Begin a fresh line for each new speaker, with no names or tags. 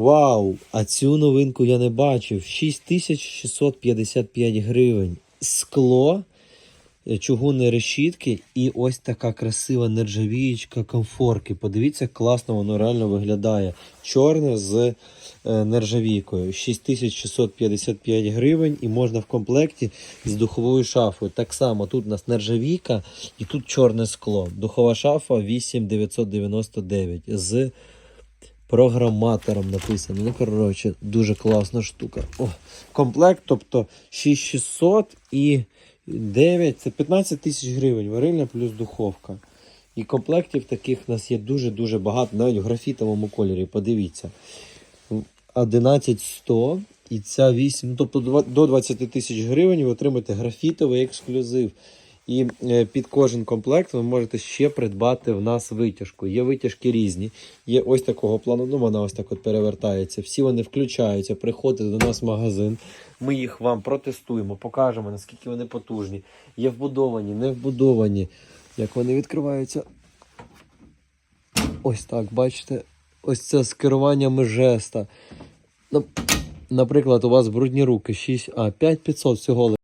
Вау! А цю новинку я не бачив. 6655 гривень. Скло, е, чугунні решітки і ось така красива нержавіючка комфорки. Подивіться, класно воно реально виглядає. Чорне з е, нержавійкою. 6655 гривень і можна в комплекті з духовою шафою. Так само тут у нас нержавійка і тут чорне скло. Духова шафа 8999 з програматором написано. Ну, коротше, дуже класна штука. О, комплект, тобто 6600 і 9, це 15 тисяч гривень. Варильня плюс духовка. І комплектів таких у нас є дуже-дуже багато, навіть в графітовому кольорі. Подивіться. 11100 і ця 8, ну, тобто до 20 тисяч гривень ви отримаєте графітовий ексклюзив. І е, під кожен комплект ви можете ще придбати в нас витяжку. Є витяжки різні. Є ось такого плану, ну вона ось так от перевертається. Всі вони включаються, приходите до нас в магазин. Ми їх вам протестуємо, покажемо, наскільки вони потужні. Є вбудовані, не вбудовані. Як вони відкриваються. Ось так, бачите, ось це з керуваннями жеста. Наприклад, у вас брудні руки 6, а 5500 всього